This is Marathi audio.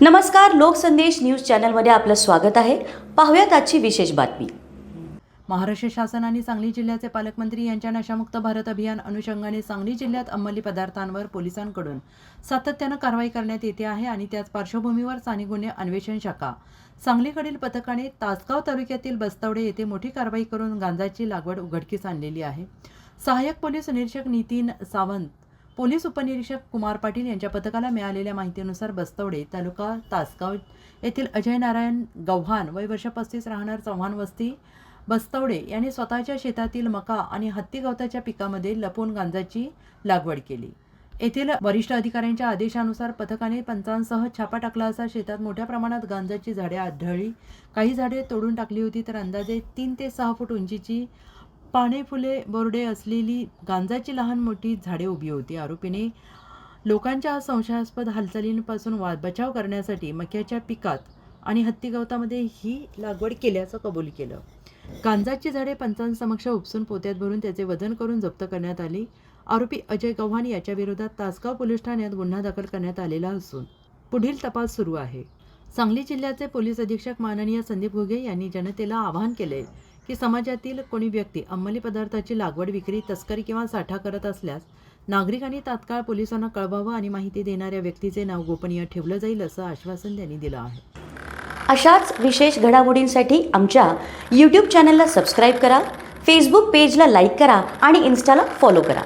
नमस्कार लोकसंदेश न्यूज चॅनलमध्ये आपलं स्वागत आहे. पाहूयात आजची विशेष बातमी. महाराष्ट्र शासन आणि सांगली जिल्ह्याचे पालकमंत्री यांच्या नशामुक्त भारत अभियान अनुषंगाने सांगली जिल्ह्यात अंमली पदार्थांवर पोलिसांकडून सातत्यानं कारवाई करण्यात येते आहे आणि त्याच पार्श्वभूमीवर स्थानिक गुन्हे अन्वेषण शाखा. सांगलीकडील पथकाने तासगाव तालुक्यातील बस्तवडे येथे मोठी कारवाई करून गांजाची लागवड उघडकीस आणलेली आहे. सहाय्यक पोलीस निरीक्षक नितीन सावंत पोलीस उपनिरीक्षक कुमार पाटील यांच्या पथकाला मिळालेल्या माहितीनुसार बस्तवडे तालुका तासगाव येथील अजय नारायण गव्हाण वय वर्ष पस्तीस राहणार चव्हाण वस्ती. बस्तवडे यांनी स्वतःच्या शेतातील मका आणि हत्ती गवताच्या पिकामध्ये लपून गांजाची लागवड केली. येथील वरिष्ठ अधिकाऱ्यांच्या आदेशानुसार पथकाने पंचांसह छापा टाकला असा शेतात मोठ्या प्रमाणात गांजाची झाडे आढळली. काही झाडे तोडून टाकली होती तर अंदाजे तीन ते सहा फूट उंचीची पाने फुले बोर्डे असलेली गांजाची लहान मोठी झाडे उभी होती. आरोपीने लोकांच्या संशयास्पद हालचालींपासून वा बचाव करण्यासाठी मक्याच्या पिकात आणि हत्ती गवतामध्ये ही लागवड केल्याचं कबूल केलं. गांजाची झाडे पंचांसमक्ष उपसून पोत्यात भरून त्याचे वजन करून जप्त करण्यात आली. आरोपी अजय गव्हाण याच्या विरोधात तासगाव पोलीस ठाण्यात गुन्हा दाखल करण्यात आलेला असून पुढील तपास सुरू आहे. सांगली जिल्ह्याचे पोलीस अधीक्षक माननीय संदीप घुगे यांनी जनतेला आवाहन केले की समाजातील कोणी व्यक्ती अंमली पदार्थाची लागवड विक्री तस्करी किंवा साठा करत असल्यास नागरिकांनी तात्काळ पोलिसांना कळवावं आणि माहिती देणाऱ्या व्यक्तीचे नाव गोपनीय ठेवलं जाईल असं आश्वासन त्यांनी दिलं आहे. अशाच विशेष घडामोडींसाठी आमच्या यूट्यूब चॅनलला सबस्क्राईब करा फेसबुक पेजला लाईक करा आणि इन्स्टाला फॉलो करा.